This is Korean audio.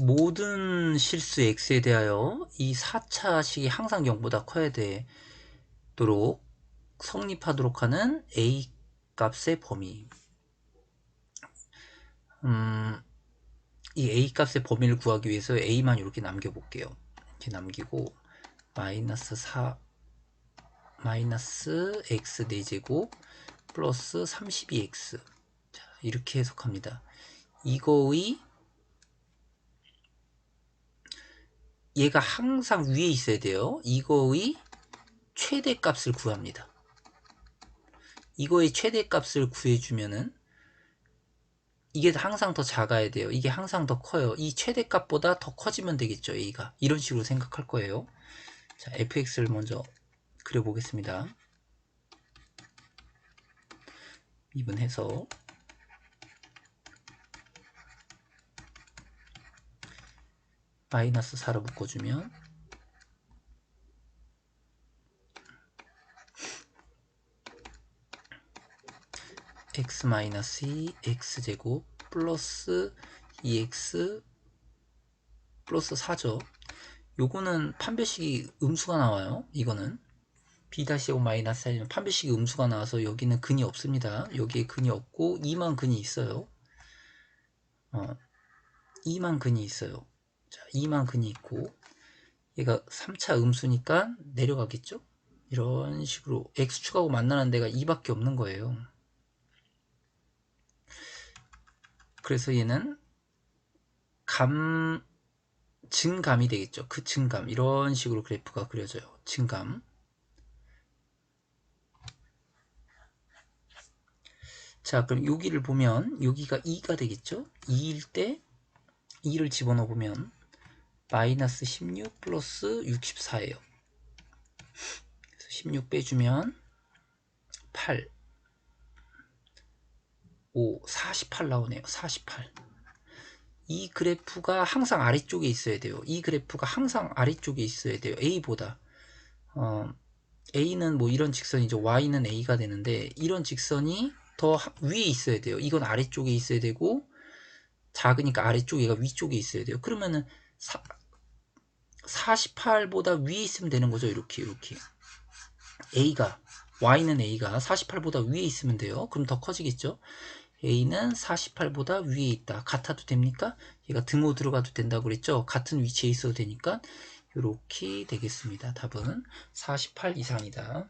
모든 실수 x에 대하여 이 4차식이 항상 0보다 커야 되도록 성립하도록 하는 a 값의 범위. 음, 이 a 값의 범위를 구하기 위해서 a만 이렇게 남겨볼게요. 이렇게 남기고 마이너스 4 마이너스 x 4제곱 플러스 32x 자, 이렇게 해석합니다. 이거의 얘가 항상 위에 있어야 돼요. 이거의 최대값을 구합니다. 이거의 최대값을 구해주면은 이게 항상 더 작아야 돼요. 이게 항상 더 커요. 이 최대값보다 더 커지면 되겠죠. A가. 이런 식으로 생각할 거예요. 자, fx를 먼저 그려보겠습니다. 미분해서 마이너스 4로 묶어주면 x 마이너스 2 x제곱 플러스 2x 플러스 4죠. 요거는 판별식이 음수가 나와요 이거는. b-5 마이너스 1면 판별식이 음수가 나와서 여기는 근이 없습니다. 여기에 근이 없고 2만 근이 있어요. 어, 2만 근이 있어요 자, 2만 근이 있고 얘가 3차 음수니까 내려가겠죠? 이런 식으로 x축하고 만나는 데가 2밖에 없는 거예요. 그래서 얘는 감 증감이 되겠죠. 그 증감 이런 식으로 그래프가 그려져요. 증감 자 그럼 여기를 보면 여기가 2가 되겠죠. 2일 때 2를 집어넣어 보면 마이너스 16 플러스 64예요. 16 빼주면 8 5 48 나오네요. 48. 이 그래프가 항상 아래쪽에 있어야 돼요. 이 그래프가 항상 아래쪽에 있어야 돼요. A보다. 어, A는 뭐 이런 직선이죠. Y는 A가 되는데 이런 직선이 더 위에 있어야 돼요. 이건 아래쪽에 있어야 되고 작으니까 아래쪽 얘가 위쪽에 있어야 돼요. 그러면은 사, 48보다 위에 있으면 되는 거죠. 이렇게 이렇게 A가 Y는 A가 48보다 위에 있으면 돼요. 그럼 더 커지겠죠. A는 48보다 위에 있다. 같아도 됩니까? 얘가 등호 들어가도 된다고 그랬죠. 같은 위치에 있어도 되니까 이렇게 되겠습니다. 답은 48 이상이다.